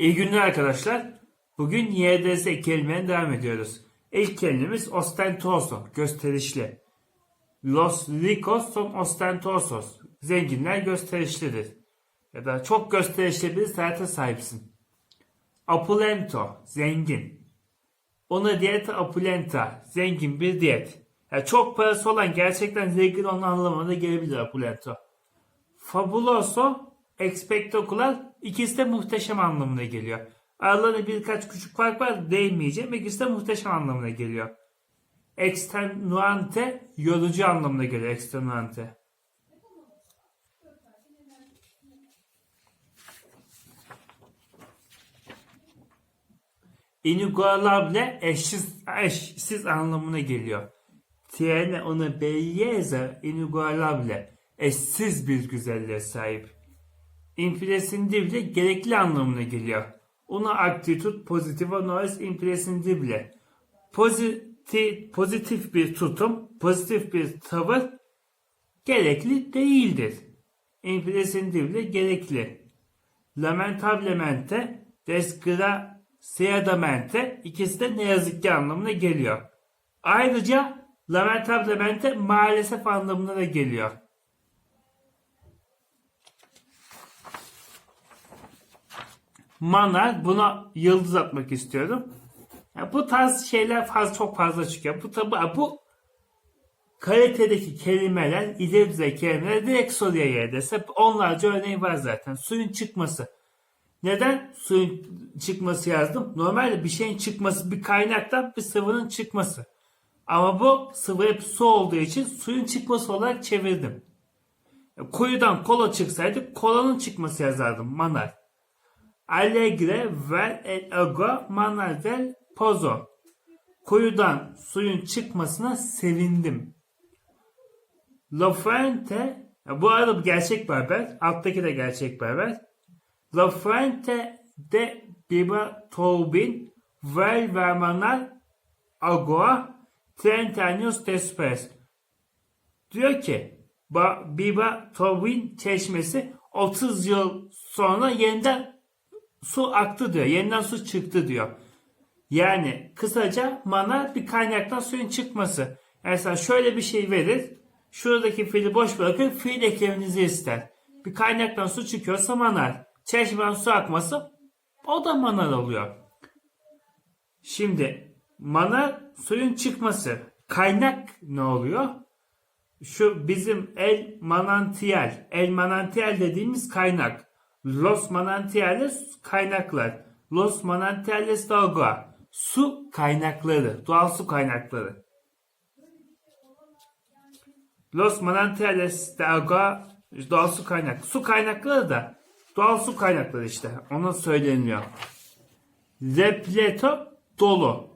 İyi günler arkadaşlar. Bugün YDS kelimeye devam ediyoruz. İlk kelimemiz ostentoso, gösterişli. Los ricos son ostentosos. Zenginler gösterişlidir. Ya da çok gösterişli bir serete sahipsin. Opulento, zengin. Ona diyete opulenta, zengin bir diyet. Yani çok parası olan gerçekten zengin olan anlamına gelebilir opulento. Fabuloso, expectacular ikisi de muhteşem anlamına geliyor. Aralarında birkaç küçük fark var değinmeyeceğim. İkisi de muhteşem anlamına geliyor. Extenuante yorucu anlamına geliyor extenuante. Inigualable eşsiz, eşsiz anlamına geliyor. Tiene una belleza inigualable. Eşsiz bir güzelliğe sahip. Imprescindible gerekli anlamına geliyor. Una actitud positiva no es imprescindible. Pozitif, pozitif bir tutum, pozitif bir tavır gerekli değildir. Imprescindible gerekli. Lamentablemente, desgraciadamente ikisi de ne yazık ki anlamına geliyor. Ayrıca lamentablemente maalesef anlamına da geliyor. Manar buna yıldız atmak istiyorum. Ya bu tarz şeyler fazla çok fazla çıkıyor. Bu tabi bu kalitedeki kelimeler, ileri düzey kelimeler direkt soruya yerdese onlarca örneği var zaten. Suyun çıkması. Neden suyun çıkması yazdım? Normalde bir şeyin çıkması bir kaynaktan bir sıvının çıkması. Ama bu sıvı hep su olduğu için suyun çıkması olarak çevirdim. Kuyudan kola çıksaydı kolanın çıkması yazardım manar. Allegre ver el agua manar del pozo. Kuyudan suyun çıkmasına sevindim. La Fuente bu arada gerçek berber. Alttaki de gerçek berber. La Fuente de Biba Tobin Vel Vermanal Agua Trenta años después. Diyor ki Ba- Biba Tobin çeşmesi 30 yıl sonra yeniden su aktı diyor. Yeniden su çıktı diyor. Yani kısaca mana bir kaynaktan suyun çıkması. Yani sana şöyle bir şey verir. Şuradaki fiili boş bırakır. Fiil ekleminizi ister. Bir kaynaktan su çıkıyorsa manar. Çeşmeden su akması o da manar oluyor. Şimdi manar suyun çıkması. Kaynak ne oluyor? Şu bizim el manantial. El manantial dediğimiz kaynak. Los manantiales kaynaklar. Los manantiales de agua. Su kaynakları. Doğal su kaynakları. Los manantiales de agua doğal su kaynak. Su kaynakları da doğal su kaynakları işte. Ona söyleniyor. Repleto dolu.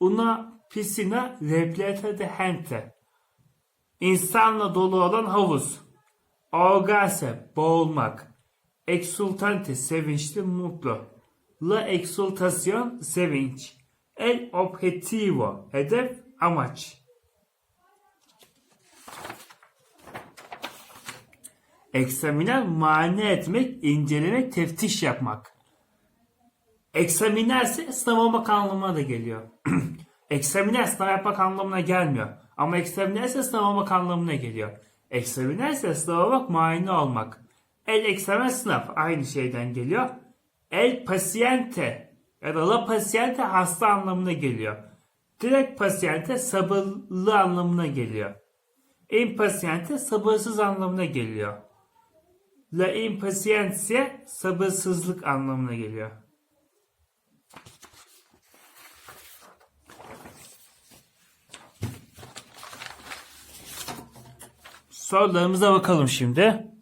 Una piscina repleta de gente. İnsanla dolu olan havuz. Ahogase boğulmak. Exultante sevinçli mutlu. La exultación sevinç. El objetivo hedef amaç. Eksaminer mane etmek, incelemek, teftiş yapmak. Eksaminer ise sınav olmak anlamına da geliyor. eksaminer sınav yapmak anlamına gelmiyor. Ama eksaminer ise sınav olmak anlamına geliyor. Eksaminer ise sınav olmak, muayene olmak. El eksamen sınav aynı şeyden geliyor. El paciente ya da la paciente hasta anlamına geliyor. Direkt paciente sabırlı anlamına geliyor. Impaciente sabırsız anlamına geliyor. La impaciencia sabırsızlık anlamına geliyor. Sorularımıza bakalım şimdi.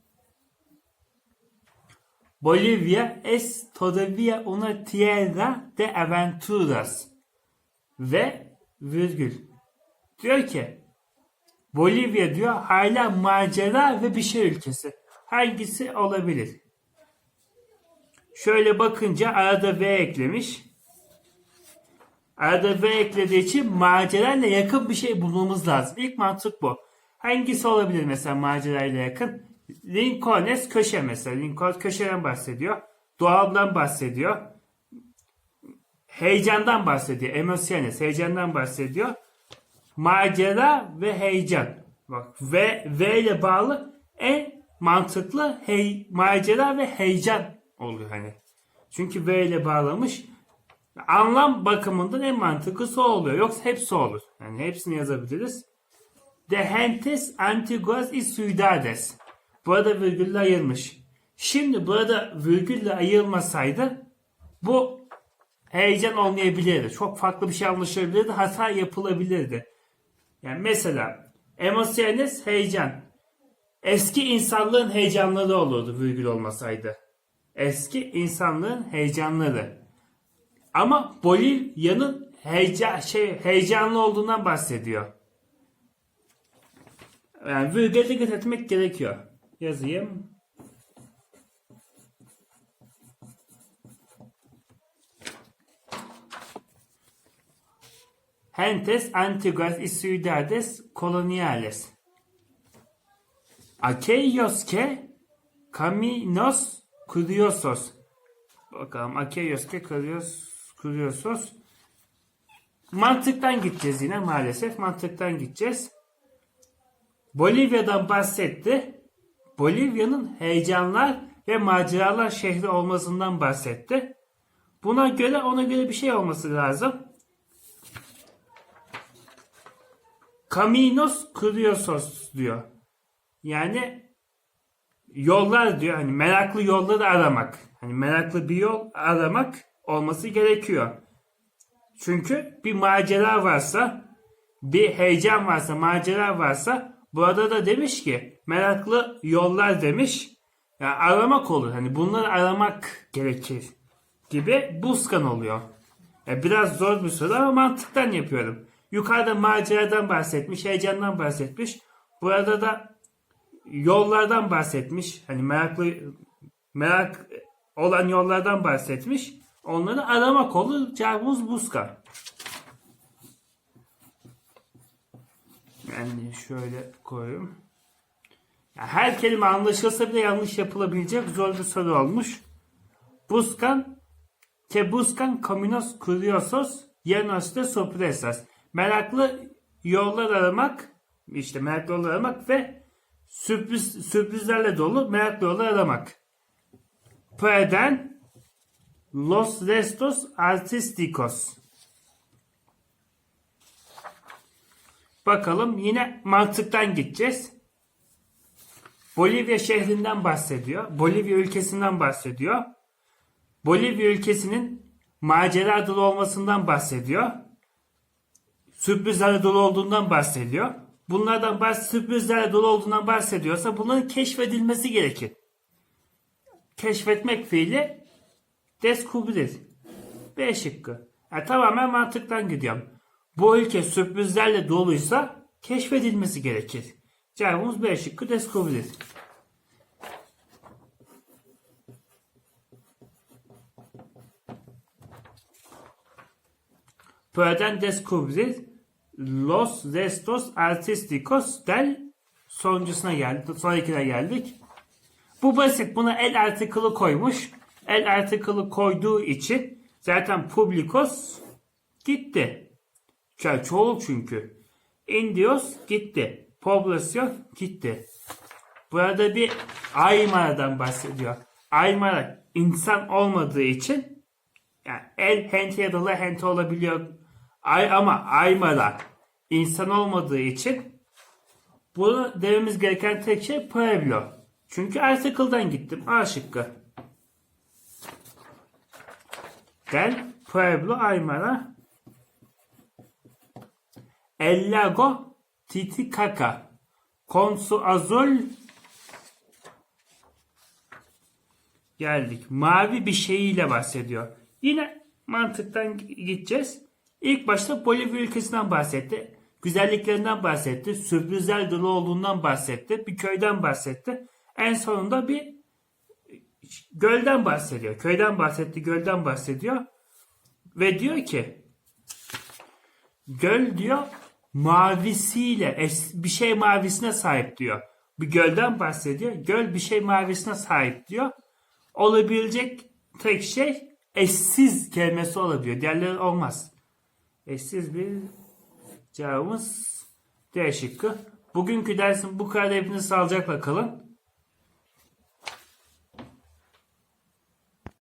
Bolivia es todavía una tierra de aventuras. Ve virgül. Diyor ki Bolivya diyor hala macera ve bir şey ülkesi. Hangisi olabilir? Şöyle bakınca arada V eklemiş. Arada V eklediği için macerayla yakın bir şey bulmamız lazım. İlk mantık bu. Hangisi olabilir mesela macerayla yakın? Lincolnes köşe mesela. Lincoln köşeden bahsediyor. Doğaldan bahsediyor. heyecandan bahsediyor. Emosyonel, heyecandan bahsediyor. Macera ve heyecan. Bak V, v ile bağlı en mantıklı hey, macera ve heyecan oluyor hani. Çünkü V ile bağlamış. Anlam bakımından en mantıklısı oluyor. Yoksa hepsi olur. Yani hepsini yazabiliriz. De gentes antiguas y ciudades. Burada virgülle ayırmış. Şimdi burada virgülle ayırmasaydı bu heyecan olmayabilirdi. Çok farklı bir şey anlaşılabilirdi. Hata yapılabilirdi. Yani mesela emosyonel heyecan. Eski insanlığın heyecanları olurdu virgül olmasaydı. Eski insanlığın heyecanları. Ama Bolivya'nın heyecan, şey, heyecanlı olduğundan bahsediyor. Yani virgüle dikkat etmek gerekiyor. Yazayım. Gentes antiguas y ciudades coloniales. Aquellos que caminos curiosos. Bakalım aquellos que curios, curiosos. Mantıktan gideceğiz yine maalesef. Mantıktan gideceğiz. Bolivya'dan bahsetti. Bolivya'nın heyecanlar ve maceralar şehri olmasından bahsetti. Buna göre ona göre bir şey olması lazım. Caminos curiosos diyor. Yani yollar diyor. Hani meraklı yolları aramak. Hani meraklı bir yol aramak olması gerekiyor. Çünkü bir macera varsa, bir heyecan varsa, macera varsa burada da demiş ki meraklı yollar demiş. Yani aramak olur. Hani bunları aramak gerekir gibi buskan oluyor. Yani biraz zor bir soru ama mantıktan yapıyorum. Yukarıda maceradan bahsetmiş, heyecandan bahsetmiş. Burada da yollardan bahsetmiş. Hani meraklı merak olan yollardan bahsetmiş. Onları aramak olur. Cevabımız buska. Yani şöyle koyayım. Her kelime anlaşılsa bile yanlış yapılabilecek zor bir soru olmuş. Buscan, que buscan caminos curiosos llenos de sorpresas. Meraklı yollar aramak, işte meraklı yollar aramak ve sürpriz, sürprizlerle dolu meraklı yollar aramak. Pueden los restos artísticos. Bakalım yine mantıktan gideceğiz. Bolivya şehrinden bahsediyor. Bolivya ülkesinden bahsediyor. Bolivya ülkesinin macera dolu olmasından bahsediyor. Sürprizlerle dolu olduğundan bahsediyor. Bunlardan bahs sürprizlerle dolu olduğundan bahsediyorsa bunların keşfedilmesi gerekir. Keşfetmek fiili descubrir. B şıkkı. Yani tamamen mantıktan gidiyorum. Bu ülke sürprizlerle doluysa keşfedilmesi gerekir. Cevabımız B şıkkı descubrir. Pueden descubrir los restos artísticos del sonuncusuna geldik. Sonrakine geldik. Bu basit. Buna el artikılı koymuş. El artikılı koyduğu için zaten publicos gitti. Ço- Çoğul çünkü. Indios gitti. Poblasyon gitti. Burada bir Aymara'dan bahsediyor. Aymara insan olmadığı için yani el hente ya da la hente olabiliyor. Ay ama Aymara insan olmadığı için bunu dememiz gereken tek şey Pueblo. Çünkü article'dan gittim. A şıkkı. Del Pueblo Aymara El Lago Titicaca Con su azul geldik. Mavi bir şeyiyle bahsediyor. Yine mantıktan gideceğiz. İlk başta Bolivya ülkesinden bahsetti. Güzelliklerinden bahsetti. Sürprizler dolu olduğundan bahsetti. Bir köyden bahsetti. En sonunda bir gölden bahsediyor. Köyden bahsetti, gölden bahsediyor. Ve diyor ki göl diyor mavisiyle bir şey mavisine sahip diyor. Bir gölden bahsediyor. Göl bir şey mavisine sahip diyor. Olabilecek tek şey eşsiz kelimesi olabiliyor. Diğerleri olmaz. Eşsiz bir cevabımız D şıkkı. Bugünkü dersin bu kadar hepiniz sağlıcakla kalın.